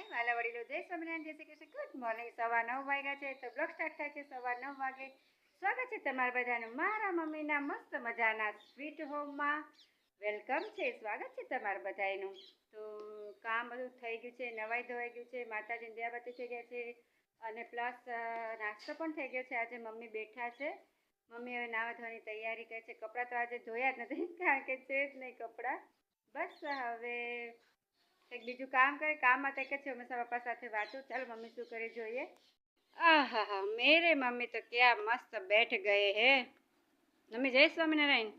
હાય વાલા વડીલો, જય સ્વામિનારાયણ, જય શ્રી કૃષ્ણ. ગુડ મોર્નિંગ સવા નવ વાગ્યા છે તો બ્લોગ સ્ટાર્ટ થાય છે સવા નવ વાગે. સ્વાગત છે તમારા બધાનું મારા મમ્મીના મસ્ત મજાના સ્વીટ હોમમાં વેલકમ છે, સ્વાગત છે તમારા બધાનું તો કામ બધું થઈ ગયું છે, નવાઈ ધોવાઈ ગયું છે, માતાજીને દયાબતી થઈ ગયા છે. અને પ્લસ નાસ્તો પણ થઈ ગયો છે. આજે મમ્મી બેઠા છે. મમ્મી હવે નાવા ધોવાની તૈયારી કરે છે. કપડાં તો આજે ધોયા જ નથી, કારણ કે છે જ નહીં કપડાં. બસ હવે કંઈક બીજું કામ કરે કામમાં તે કે છે હંમેશા પપ્પા સાથે વાંચું ચાલો મમ્મી શું કરે જોઈએ? આહા હા મેરે મમ્મી તો ક્યાં મસ્ત બેઠ ગયે હે. મમ્મી જય સ્વામિનારાયણ.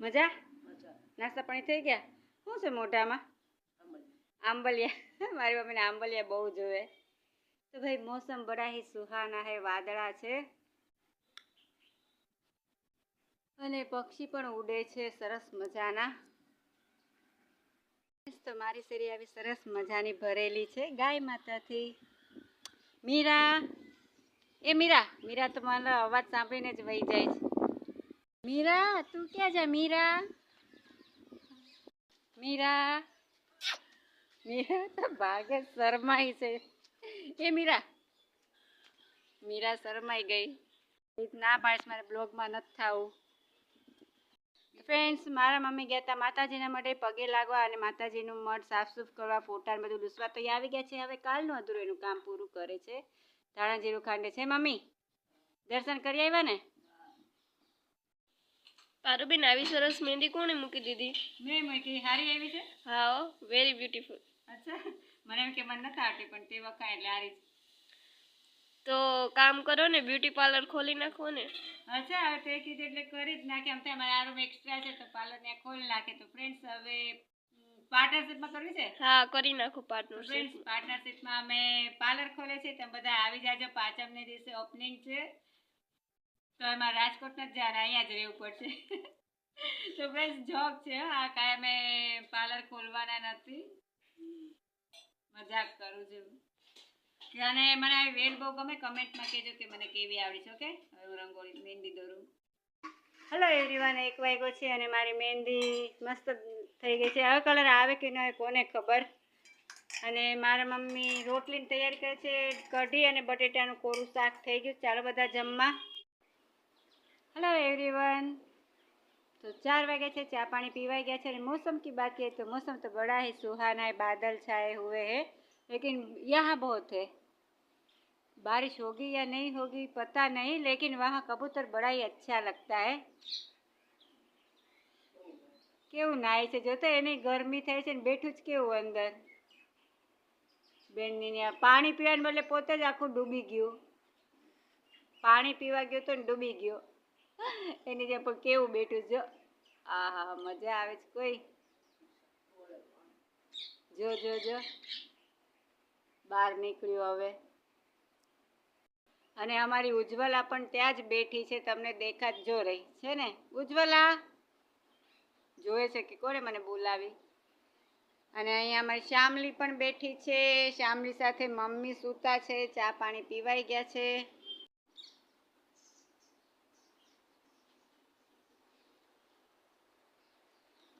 મજા? નાસ્તા પાણી થઈ ગયા? શું છે મોઢામાં? આંબલિયા. મારી મમ્મીને આંબલિયા બહુ જોવે. તો ભાઈ મોસમ બડા હી સુહાના હે વાદળા છે. અને પક્ષી પણ ઉડે છે સરસ મજાના. તો મારી શેરી આવી સરસ મજાની ભરેલી છે. ગાય માતાથી. મીરા. એ મીરા. મીરા, તો મારો અવાજ સાંભળીને જ વહી જાય છે. મીરા, તું ક્યાં જા મીરા? મીરા. મીરા તો ભાગે શરમાઈ છે. એ મીરા. મીરા શરમાઈ ગઈ. ના પાડીશ મારે બ્લોગમાં નથી થવું. ફ્રેન્ડ્સ મારા મમ્મી ગયા હતા માતાજીના માટે પગે લાગવા અને માતાજીનું મઢ સાફ સુફ કરવા ફોટા બધું લૂસવા તો એ આવી ગયા છે. હવે કાલનું અધૂરું એનું કામ પૂરું કરે છે. ધાણા જીરું ખાંડે છે. મમ્મી દર્શન કરી આવ્યા ને? પારુબેન આવી સરસ મહેંદી કોણે મૂકી દીધી? મેં મૂકી. સારી આવી છે? હા વેરી બ્યુટીફુલ અચ્છા. મને એમ કે મને નથી આવતી પણ તે વખત એટલે હારી છે. તો કામ કરો ને બ્યુટી પાર્લર ખોલી નાખો ને. અચ્છા હવે તે કીધું એટલે કરી જ નાખે. આમ થાય મારે આ રૂમ એક્સ્ટ્રા છે તો પાર્લર ને ખોલી નાખે. તો ફ્રેન્ડ્સ હવે પાર્ટનરશિપમાં કરવી છે? હા કરી નાખો ફ્રેન્ડ્સ પાર્ટનરશિપ પાર્ટનરશિપમાં અમે પાર્લર ખોલે છે. તમે બધા આવી જાજો પાંચમને દિવસે ઓપનિંગ છે. તો એમાં રાજકોટ નથી જવાના અહીંયા જ રહેવું પડશે. તો ફ્રેન્ડ્સ જોબ છે આ કાંઈ અમે પાર્લર ખોલવાના નથી. મજાક કરું છું. અને મને વેલ બહુ ગમે, કમેન્ટમાં કહેજો કે મને કેવી આવડી છે, ઓકે? હવે હું રંગોળી, મહેંદી દોરું. હલો એવરીવન એક વાગ્યો છે અને મારી મહેંદી મસ્ત થઈ ગઈ છે. હવે કલર આવે કે ન હોય કોને ખબર. અને મારા મમ્મી રોટલીની તૈયારી કરે છે, કઢી અને બટેટાનું કોરું શાક થઈ ગયું. ચાલો બધા જમવા. હલો એવરીવન તો ચાર વાગ્યા છે, ચા પાણી પીવાઈ ગયા છે અને મોસમ કી બાકી તો મોસમ તો બડા હે, સુહાના હે, બાદલ છાએ હુએ હે. लेकिन यहाँ बहुत है बारिश होगी या नहीं होगी पता नहीं लेकिन वहाँ कबूतर बड़ा ही अच्छा लगता है કેવું નાય છે જોતો એને ગરમી થાય છે ને બેઠું જ કેવું અંદર બેનની ને પાણી પીવાને બદલે પોતે જ આખું ડૂબી ગયું પાણી પીવા ગયો તો ને ડૂબી ગયો એની જેમ પણ કેવું બેઠું જો આહા મજા આવે છે કોઈ જો જો જો બહાર નીકળ્યું હવે. અને અમારી ઉજ્જવલા પણ ત્યાં જ બેઠી છે, તમને દેખાત જો રહી. છે ને? ઉજ્જવલા! જોવે છે કે કોને મને બોલાવી? અને અહીંયા અમારી શ્યામલી પણ બેઠી છે. શ્યામલી સાથે મમ્મી સૂતા છે, ચા પાણી પીવાઈ ગયા છે.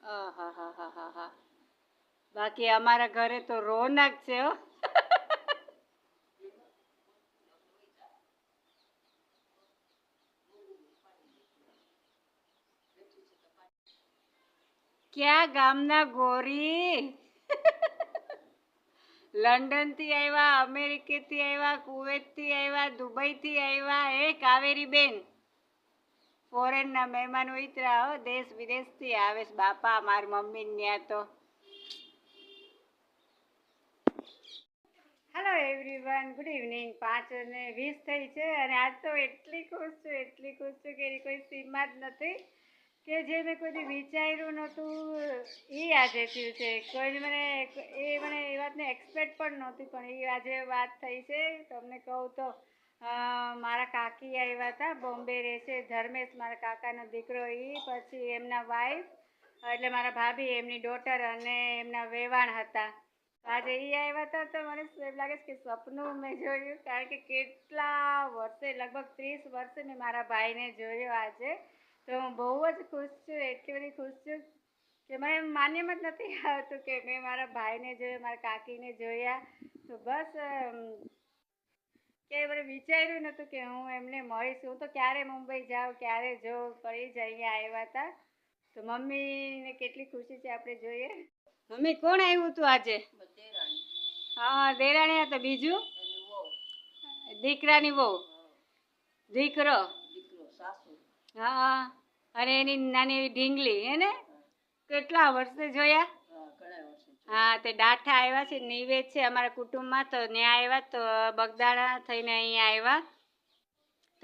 હા હા હા હા હા બાકી અમારા ઘરે તો રોનક છે હો. ક્યાં ગામના ગોરી? લંડનથી આવ્યા અમેરિકેથી આવ્યા કુવેતથી આવ્યા દુબઈથી આવ્યા એ કાવેરી બેન ફોરેનના મહેમાનો ઉતરા હો, દેશ વિદેશથી આવે છે. બાપા, મારી મમ્મી ત્યાં તો. હેલો એવરીવન ગુડ ઇવનિંગ પાંચ અને વીસ થઈ છે અને આજ તો એટલી ખુશ છું, એટલી ખુશ છું કે એની કોઈ સીમા જ નથી. કે જે મેં કોઈ વિચાર્યું નહોતું એ આજે થયું છે. કોઈ દી મને એ મને એ વાતને એક્સપેક્ટ પણ નહોતી, પણ એ આજે વાત થઈ છે. તમને કહું તો મારા કાકી આવ્યા હતા, બોમ્બે રહે છે ધર્મેશ મારા કાકાનો દીકરો એ પછી એમના વાઈફ એટલે મારા ભાભી, એમની ડોટર અને એમના વેવાણ હતા. આજે એ આવ્યા હતા તો મને એમ લાગે છે કે સપનું મેં જોયું, કારણ કે કેટલા વર્ષે, લગભગ ત્રીસ વર્ષે મેં મારા ભાઈને જોયો આજે. તો હું બહુ જ ખુશ છું એટલી બધી ખુશ છું કે મને માન્યમાં જ નથી આવતું કે મેં મારા ભાઈને જોયા મારા કાકીને જોયા. તો બસ કે મને વિચાર્યું નહોતું કે હું એમને મળીશ. હું તો ક્યારે મુંબઈ જાઉં ક્યારે જોઉં પડી જ અહીંયા આવ્યા હતા. તો મમ્મીને કેટલી ખુશી છે આપણે જોઈએ. મમ્મી કોણ આવ્યું હતું આજે? હા દેરાણી હતા બીજું? દીકરાની બહુ દીકરો? હા અને એની નાની એવી ઢીંગલી હે ને? કેટલા વર્ષે જોયા? હા તે ડાઠા આવ્યા છે નિવેદ છે અમારા કુટુંબમાં તો ત્યાં આવ્યા તો બગદાણા થઈને અહીંયા આવ્યા.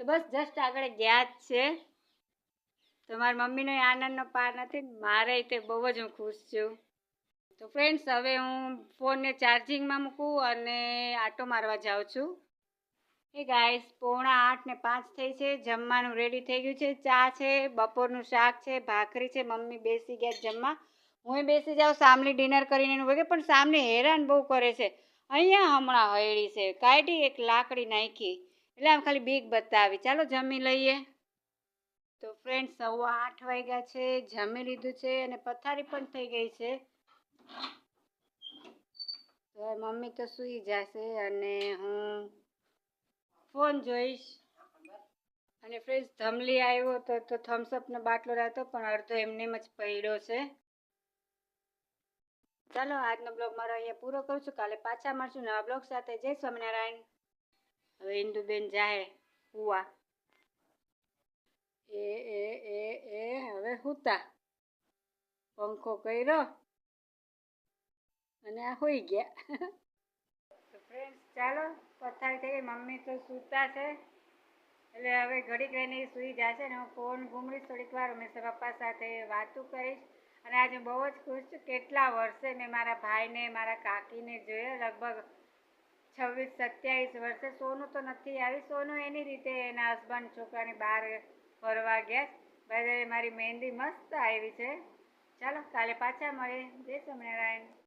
તો બસ જસ્ટ આગળ ગયા જ છે. તો મારી મમ્મીનો આનંદનો પાર નથી મારે તે બહુ જ હું ખુશ છું. તો ફ્રેન્ડ્સ હવે હું ફોનને ચાર્જિંગમાં મૂકું અને આટો મારવા જાઉં છું. એ ગાઈસ પોણા આઠ ને પાંચ થઈ છે, જમવાનું રેડી થઈ ગયું છે. ચા છે, બપોરનું શાક છે, ભાખરી છે, મમ્મી બેસી ગયા જમવા. હું બેસી જાઉં સામલી ડિનર કરીને એનું વગે પણ સામને હેરાન બહુ કરે છે. અહીંયા હમણાં હયડી છે. કાઢી એક લાકડી નાખી. એટલે આમ ખાલી બીક બતાવી. ચાલો જમી લઈએ. તો ફ્રેન્ડ સવા આઠ વાગ્યા છે, જમી લીધું છે અને પથારી પણ થઈ ગઈ છે. મમ્મી તો સૂઈ જશે અને હું ફોન જોઈશ. અને ફ્રેન્ડ્સ, ધમલી આવ્યો તો તો થમ્સઅપનો બાટલો રહેતો, પણ અડધો એમને જ પડ્યો છે. ચાલો, આજનો બ્લોગ મારો અહીંયા પૂરો કરું છું. કાલે પાછા મળશું નવા બ્લોગ સાથે. જય સ્વામિનારાયણ. હવે ઇન્દુબેન જાહે હુવા એ એ એ એ, હવે હુતા. પંખો કર્યો. અને આ હોઈ ગયા. ચાલો, પથારી થઈ ગઈ. મમ્મી તો સૂતા છે. એટલે હવે ઘડીક રહીને સૂઈ જશે ને હું ફોન ઘૂમડીશ થોડીક વાર. હંમેશા પપ્પા સાથે વાતું કરીશ. અને આજે બહુ જ ખુશ છું. કેટલા વર્ષે મેં મારા ભાઈને, મારા કાકીને જોયા. લગભગ છવ્વીસ, સત્યાવીસ વર્ષે. સોનું તો નથી આવી સોનું એની રીતે એના હસબન્ડ છોકરાની બહાર ફરવા ગયા બધા મારી મહેંદી મસ્ત આવી છે. ચાલો, કાલે પાછા મળીએ. જય સ્વામિનારાયણ.